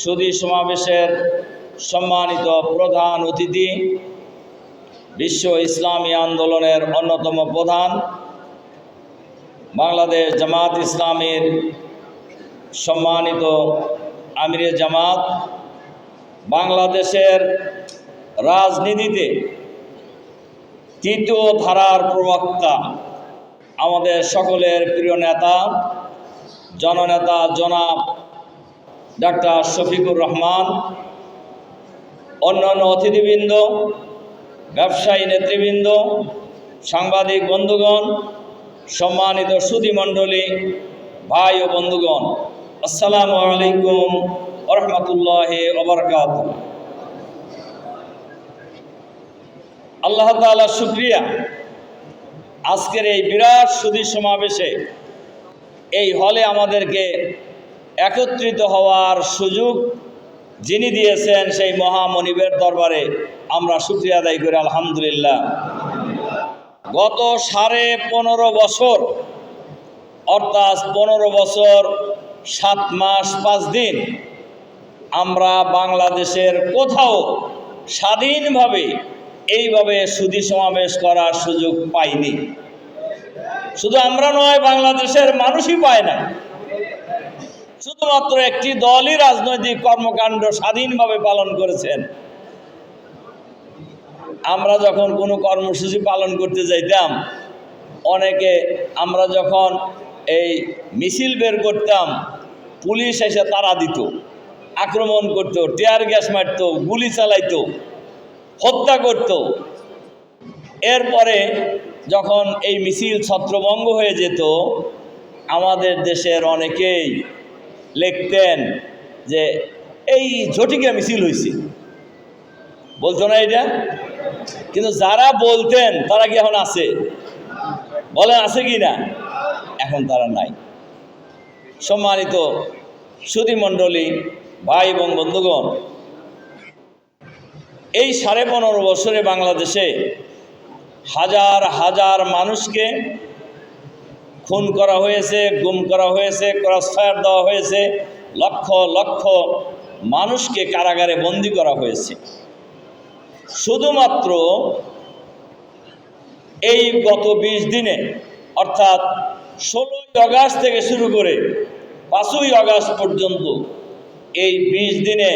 সুদী সমাবেশের সম্মানিত প্রধান অতিথি, বিশ্ব ইসলামী আন্দোলনের অন্যতম প্রধান, বাংলাদেশ জামাত ইসলামের সম্মানিত আমিরে জামাত, বাংলাদেশের রাজনীতিতে তৃতীয় ধারার প্রবক্তা, আমাদের সকলের প্রিয় নেতা, জননেতা জনাব ডাক্তার শফিকুর রহমান, অন্যান্য অতিথিবৃন্দ, ব্যবসায়ী নেতৃবৃন্দ, সাংবাদিক বন্ধুগণ, সম্মানিত সুধীমণ্ডলী ভাই ও বন্ধুগণ, আসসালামু আলাইকুম রহমতুল্লাহ ওবরকাত আল্লাহ তালা শুক্রিয়া। আজকের এই বিরাট সুদী সমাবেশে এই হলে আমাদেরকে একত্রিত হওয়ার সুযোগ যিনি দিয়েছেন সেই মহামনিবের দরবারে, আমরা শুক্রিয়া আদায় করি, আলহামদুলিল্লাহ। গত সাড়ে পনেরো বছর, অর্থাৎ পনেরো বছর সাত মাস পাঁচ দিন, আমরা বাংলাদেশের কোথাও স্বাধীনভাবে এইভাবে সুদী সমাবেশ করার সুযোগ পাইনি। শুধু আমরা নয়, বাংলাদেশের মানুষই পায় না। শুধুমাত্র একটি দলই রাজনৈতিক কর্মকাণ্ড স্বাধীনভাবে পালন করেছেন। আমরা যখন কোনো কর্মসূচি পালন করতে যাইতাম, অনেকে আমরা যখন এই মিছিল বের করতাম, পুলিশ এসে তারা দিত, আক্রমণ করত, টিয়ার গ্যাস মারত, গুলি চালাইতো, হত্যা করত। এরপরে যখন এই মিছিল ছত্রভঙ্গ হয়ে যেত, আমাদের দেশের অনেকেই লিখতেন যে, এই ঝটিকা মিছিল হয়েছে বলতো না এটা? কিন্তু যারা বলতেন, তারা কি এখন আছে? বলেন, আছে কি না? এখন তারা নাই। সম্মানিত সুধীমণ্ডলী ভাই এবং বন্ধুগণ, এই সাড়ে পনেরো বছরে বাংলাদেশে হাজার হাজার মানুষকে খুন করা হয়েছে, গুম করা হয়েছে ক্রসফায়ার দেওয়া হয়েছে, লক্ষ লক্ষ মানুষকে কারাগারে বন্দি করা হয়েছে। শুধুমাত্র এই গত বিশ দিনে, অর্থাৎ ষোলোই অগাস্ট থেকে শুরু করে পাঁচই অগাস্ট পর্যন্ত এই বিশ দিনে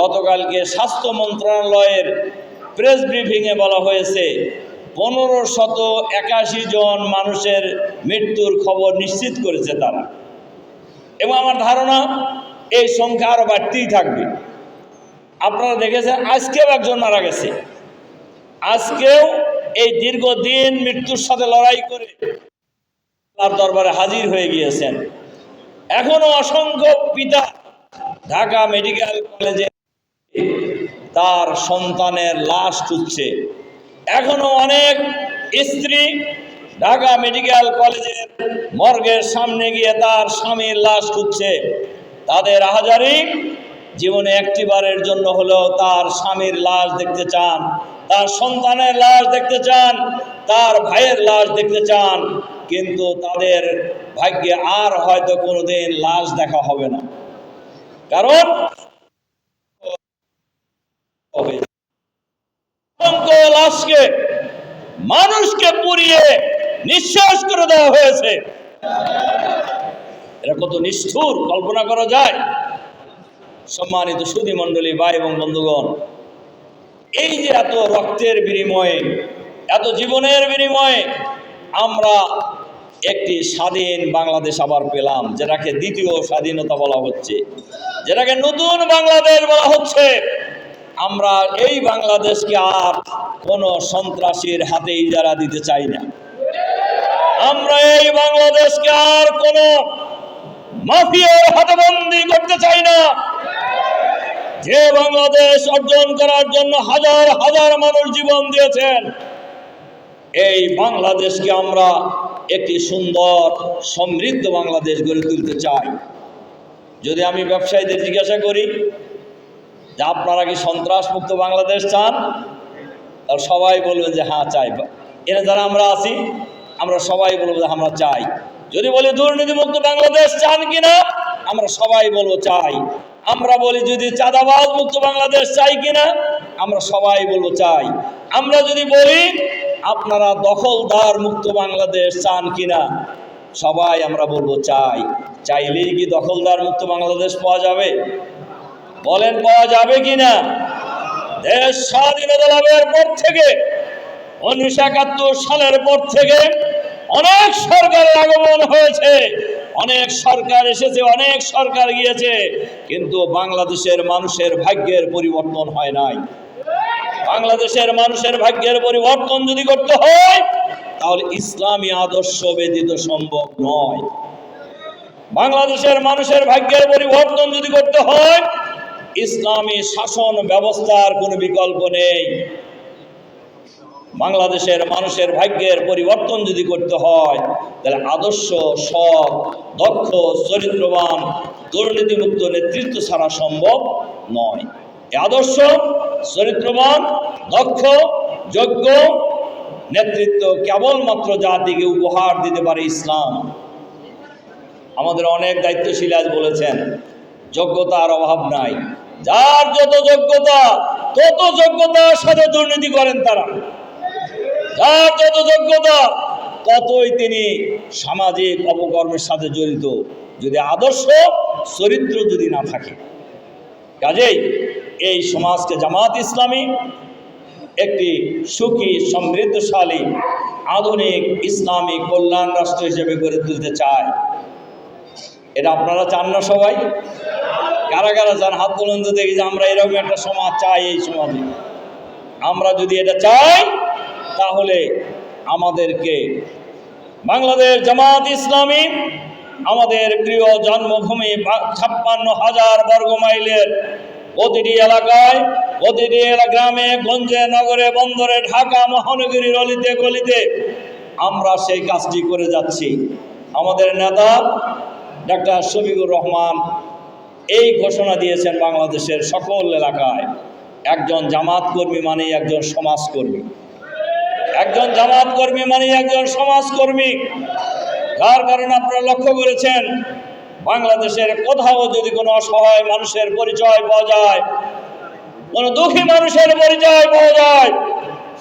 গতকালকে স্বাস্থ্য মন্ত্রণালয়ের প্রেস ব্রিফিংয়ে বলা হয়েছে পনেরো শত একাশি জন মানুষের মৃত্যুর খবর নিশ্চিত করেছে তারা। এবং আমার ধারণা, এই সংখ্যা আরও বাড়তেই থাকবে। আপনারা দেখেছেন, আজকেও একজন মারা গেছে। আজকেও এই দীর্ঘদিন মৃত্যুর সাথে লড়াই করে তার দরবারে হাজির হয়ে গিয়েছেন। এখনও অসংখ্য পিতা ঢাকা মেডিকেল কলেজে তার সন্তানের লাশ খুঁজছে এখনও অনেক স্ত্রী ঢাকা মেডিকেল কলেজের মর্গের সামনে গিয়ে তার স্বামীর লাশ খুঁজছে। তাদের আহাজারি জীবনে একটিবারের জন্য হলেও তার স্বামীর লাশ দেখতে চান, তার সন্তানের লাশ দেখতে চান, তার ভাইয়ের লাশ দেখতে চান, কিন্তু তাদের ভাগ্যে আর হয়তো কোনোদিন লাশ দেখা হবে না। কারণ অসংখ্য লাশকে মানুষকে পুড়িয়ে নিঃশ্বাস করে দেওয়া হয়েছে। এটা কত নিষ্ঠুর, কল্পনা করা যায়? সম্মানিত সুধী মণ্ডলী, ভাই এবং বন্ধুগণ, এই যে এত রক্তের বিনিময়ে, এত জীবনের বিনিময়ে আমরা একটি স্বাধীন বাংলাদেশ আবার পেলাম, যেটাকে দ্বিতীয় স্বাধীনতা বলা হচ্ছে, যেটাকে নতুন বাংলাদেশ বলা হচ্ছে। আমরা এই বাংলাদেশকে আর কোনো সন্ত্রাসীর হাতে ইজারা দিতে চাই না। আমরা এই বাংলাদেশকে আর কোনো মাফিয়ার হাতে বন্দি করতে চাই না। যে বাংলাদেশ অর্জন করার জন্য হাজার হাজার মানুষ জীবন দিয়েছেন, এই বাংলাদেশকে আমরা একটি সুন্দর, সমৃদ্ধ বাংলাদেশ গড়ে তুলতে চাই। যদি আমি ব্যবসায়ীদের জিজ্ঞাসা করি যে আপনারা কি সন্ত্রাস মুক্ত বাংলাদেশ চান? আর সবাই বলবেন যে হ্যাঁ চাই। এনে যারা আমরা আছি, আমরা সবাই বলব যে আমরা চাই। যদি বলি দুর্নীতিমুক্ত বাংলাদেশ চান কিনা, আমরা সবাই বলব চাই। আমরা বলি যদি চাঁদাবাজ মুক্ত বাংলাদেশ চাই কিনা, আমরা সবাই বলব চাই। আমরা যদি বলি আপনারা দখলদার মুক্ত বাংলাদেশ চান কিনা, সবাই আমরা বলব চাই। চাইলেই কি দখলদার মুক্ত বাংলাদেশ পাওয়া যাবে? বলেন, পাওয়া যাবে কিনা? দেশ স্বাধীনতা লাভের পর থেকে, উনিশশো একাত্তর সালের পর থেকে অনেক সরকারের আগমন হয়েছে। অনেক সরকার এসেছে, অনেক সরকার গিয়েছে, কিন্তু বাংলাদেশের মানুষের ভাগ্যের পরিবর্তন হয় নাই। বাংলাদেশের মানুষের ভাগ্যের পরিবর্তন যদি করতে হয়, তাহলে ইসলামী আদর্শ ব্যতীত সম্ভব নয়। বাংলাদেশের মানুষের ভাগ্যের পরিবর্তন যদি করতে হয় ইসলামী শাসন ব্যবস্থার কোনো বিকল্প নেই। বাংলাদেশের মানুষের ভাগ্যের পরিবর্তন যদি করতে হয়, তাহলে আদর্শ, সৎ, দক্ষ, চরিত্রবান, দুর্নীতিমুক্ত নেতৃত্ব ছাড়া সম্ভব নয়। এই আদর্শ, চরিত্রবান, দক্ষ, যোগ্য নেতৃত্ব কেবলমাত্র জাতিকে উপহার দিতে পারে ইসলাম। আমাদের অনেক দায়িত্বশীল আজ বলেছেন, যোগ্যতার অভাব নাই। যার যত যোগ্যতা, তত যোগ্যতার সাথে দুর্নীতি করেন তারা। যার যত যোগ্যতা, ততই তিনি সামাজিক অপকর্মের সাথে জড়িত। যদি আদর্শ, চরিত্র যদি না থাকে। কাজেই এই সমাজকে জামাত ইসলামী একটি সুখী, সমৃদ্ধশালী, আধুনিক ইসলামী কল্যাণ রাষ্ট্র হিসেবে গড়ে তুলতে চায়। এটা আপনারা চান না সবাই? কারা কারা চান হাত তুলুন দেখি যে আমরা এরকম একটা সমাজ চাই এই সমাজে। আমরা যদি এটা চাই, তাহলে আমাদেরকে বাংলাদেশ জামাত ইসলামী আমাদের প্রিয় জন্মভূমি ছাপ্পান্ন হাজার বর্গ মাইলের প্রতিটি এলাকায়, প্রতিটি গ্রামে, গঞ্জে, নগরে, বন্দরে, ঢাকা মহানগরীর অলিতে, গলিতে আমরা সেই কাজটি করে যাচ্ছি। আমাদের নেতা ডাক্তার শফিকুর রহমান এই ঘোষণা দিয়েছেন বাংলাদেশের সকল এলাকায়। একজন জামাত কর্মী মানেই একজন সমাজকর্মী। একজন জামাত কর্মী মানে একজন সমাজকর্মী। যার কারণে আপনারা লক্ষ্য করেছেন, বাংলাদেশের কোথাও যদি কোনো অসহায় মানুষের পরিচয় পাওয়া যায়, কোনো দুঃখী মানুষের পরিচয় পাওয়া যায়,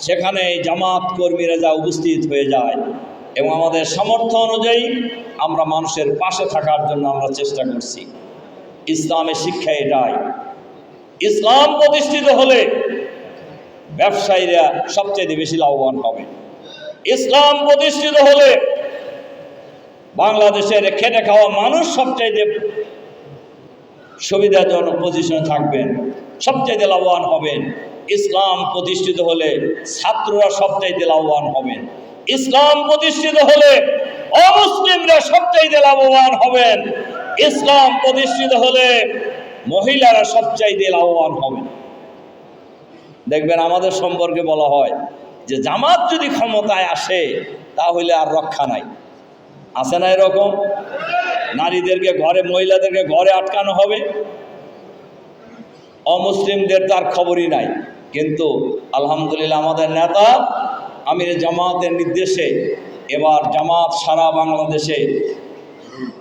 সেখানে জামাত কর্মীরা যা উপস্থিত হয়ে যায় এবং আমাদের সামর্থ্য অনুযায়ী আমরা মানুষের পাশে থাকার জন্য আমরা চেষ্টা করছি। ইসলামের শিক্ষা এটাই। ইসলাম প্রতিষ্ঠিত হলে ব্যবসায়ীরা সবচেয়ে বেশি লাভবান হবে। ইসলাম প্রতিষ্ঠিত হলে বাংলাদেশের খেটে খাওয়া মানুষ সবচাইতে সুবিধাজনক পজিশনে থাকবেন, সবচাইতে লাভবান হবেন। ইসলাম প্রতিষ্ঠিত হলে ছাত্ররা সবচাইতে লাভবান হবেন। ইসলাম প্রতিষ্ঠিত হলে অমুসলিমরা সবচাইতে লাভবান হবেন। ইসলাম প্রতিষ্ঠিত হলে মহিলারা সবচাইতে লাভবান হবেন দেখবেন আমাদের সম্পর্কে বলা হয় যে, জামাত যদি ক্ষমতায় আসে, তাহলে আর রক্ষা নাই। আছে না এরকম? নারীদেরকে ঘরে, মহিলাদেরকে ঘরে আটকানো হবে? অমুসলিমদের তার খবরই নাই। কিন্তু আলহামদুলিল্লাহ আমাদের নেতা আমির জামাতের নির্দেশে এবার জামাত সারা বাংলাদেশে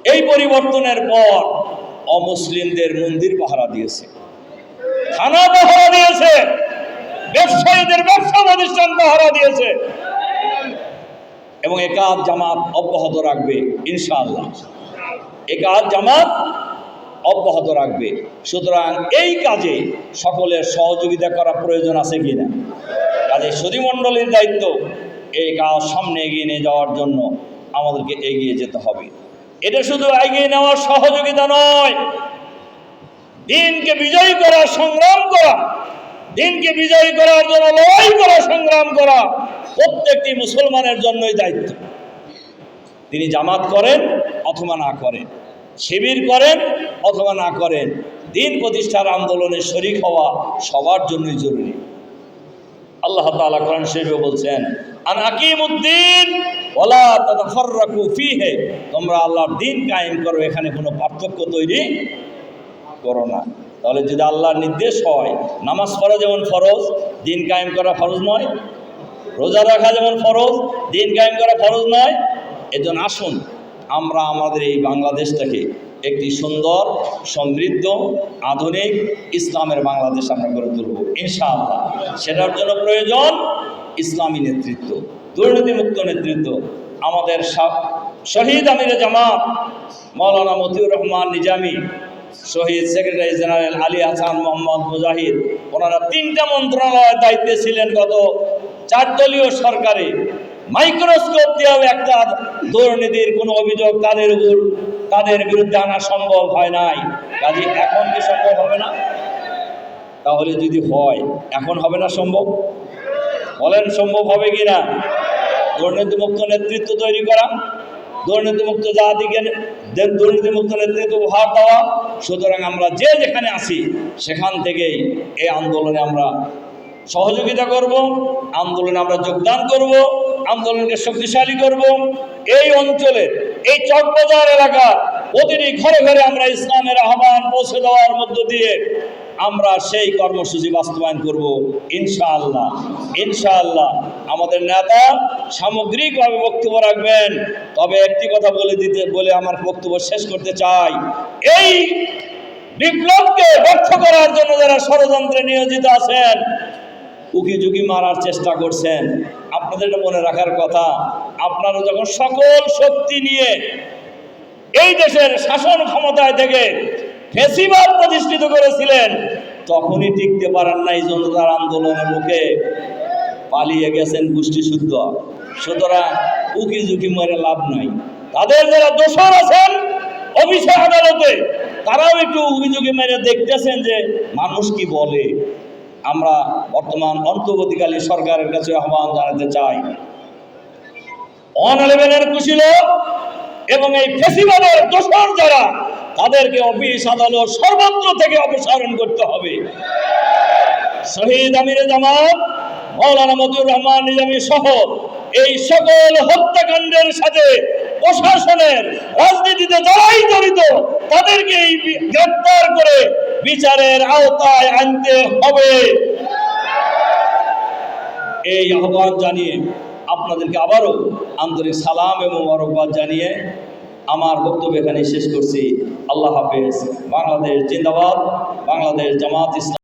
এই পরিবর্তনের পর অমুসলিমদের মন্দির পাহারা দিয়েছে। থানা পাহারা দিয়েছে। ব্যবসায়ীদের ব্যবসা প্রতিষ্ঠান পাহারা দিয়েছে। এবং একাজ জামাত অব্যাহত রাখবে, ইনশাআল্লাহ। একাজ জামাত অব্যাহত রাখবে। সুতরাং এই কাজে সকলের সহযোগিতা করা প্রয়োজন আছে কিনা? কাজে সদীমণ্ডলীর দায়িত্ব। এই কাজ সামনে এগিয়ে নিয়ে যাওয়ার জন্য আমাদেরকে এগিয়ে যেতে হবে। এটা শুধু এগিয়ে নেওয়ার সহযোগিতা নয়। দিনকে বিজয়ী করা, সংগ্রাম করা, দিনকে বিজয়ী করার জন্য লড়াই করা, সংগ্রাম করা প্রত্যেকটি মুসলমানের জন্যই দায়িত্ব। তিনি জামাত করেন অথবা না করেন, শিবির করেন অথবা না করেন, দিন প্রতিষ্ঠার আন্দোলনে শরিক হওয়া সবার জন্যই জরুরি। আল্লাহ তাআলা কোরআন শরীফে বলছেন, আন আকিমুদ্দিন ওলা তাতাফাররাকু ফিহে। তোমরা আল্লাহর দিন কায়েম করো, এখানে কোনো পার্থক্য তৈরি করো না। তাহলে যদি আল্লাহর নির্দেশ হয়, নামাজ পড়া যেমন ফরজ, দিন কায়েম করা ফরজ নয়। রোজা রাখা যেমন ফরজ, দিন কায়েম করা ফরজ নয়। এজন্য আসুন, আমরা আমাদের এই বাংলাদেশটাকে একটি সুন্দর, সমৃদ্ধ, আধুনিক ইসলামের বাংলাদেশ আমরা গড়ে তুলব, ইনশাআল্লাহ। সেটার জন্য প্রয়োজন ইসলামী নেতৃত্ব, দুর্নীতিমুক্ত নেতৃত্ব। আমাদের শহীদ আমির জামাত, মৌলানা মতিউর রহমান নিজামী, শহীদ সেক্রেটারি জেনারেল আলী হাসান মোহাম্মদ মুজাহিদ, ওনারা তিনটা মন্ত্রণালয়ের দায়িত্বে ছিলেন গত চার দলীয় সরকারে। মাইক্রোস্কোপ দিয়েও একটা দুর্নীতির কোনো অভিযোগ তাদের উপর, তাদের বিরুদ্ধে আনা সম্ভব হয় নাই। কাজে এখন কি সম্ভব হবে না? তাহলে যদি হয়, এখন হবে না সম্ভব? বলেন সম্ভব হবে কি না দুর্নীতিমুক্ত নেতৃত্ব তৈরি করা, দুর্নীতিমুক্ত জাতিকে দুর্নীতিমুক্ত নেতৃত্ব উপহার দেওয়া। সুতরাং আমরা যে যেখানে আসি সেখান থেকেই এই আন্দোলনে আমরা সহযোগিতা করব, আন্দোলনে আমরা যোগদান করব। আন্দোলনকে শক্তিশালী করব। এই অঞ্চলের এই চকবাজার এলাকা প্রতিটি ঘরে ঘরে আমরা ইসলামের আহ্বান পৌঁছে দেওয়ার মধ্য দিয়ে আমরা সেই কর্মসূচি বাস্তবায়ন করব। ইনশাআল্লাহ ইনশাআল্লাহ। আমাদের নেতা সামগ্রিকভাবে বক্তব্য রাখবেন। তবে একটি কথা বলে দিতে, বলে আমার বক্তব্য শেষ করতে চাই। এই বিপ্লবকে ব্যর্থ করার জন্য যারা ষড়যন্ত্রে নিয়োজিত আছেন উকি ঝুঁকি মারার চেষ্টা করছেন। আপনাদের এটা মনে রাখার কথা, আপনারা যখন সকল শক্তি নিয়ে এই দেশের শাসন ক্ষমতায় থেকে ফেসিবাদ প্রতিষ্ঠিত করেছিলেন, তখনই টিকতে পারেন নাই জনতার আন্দোলনের মুখে। পালিয়ে গেছেন গোষ্ঠী শুদ্ধ। সুতরাং উকি ঝুঁকি মেরে লাভ নাই। তাদের যারা দোষর আছেন অফিসে আদালতে, তারাও একটু উকি ঝুঁকি মেরে দেখতেছেন যে মানুষ কি বলে। আমরা বর্তমান অন্তর্বর্তীকালীন সরকারের কাছে আহ্বান জানাতে চাই। অন ইলেভেনের কুশিল এবং এই ফেসিবাদের দোষর যারা, তাদেরকে অফিস আদালত সর্বত্র থেকে অপসারণ করতে হবে। শহীদ আমিরে জামাত, মৌলানা মজুর রহমান নিজামী সহ এই সকল হত্যাকাণ্ডের সাথে প্রশাসনের রাজনীতিতে যারাই জড়িত, তাদেরকে এই গ্রেপ্তার করে বিচারের আওতায় আনতে হবে। এই আহ্বান জানিয়ে আপনাদেরকে আবারও আন্তরিক সালাম এবং মরকবাদ জানিয়ে আমার বক্তব্য এখানে শেষ করছি। আল্লাহ হাফেজ। বাংলাদেশ জিন্দাবাদ। বাংলাদেশ জামাত ইসলাম।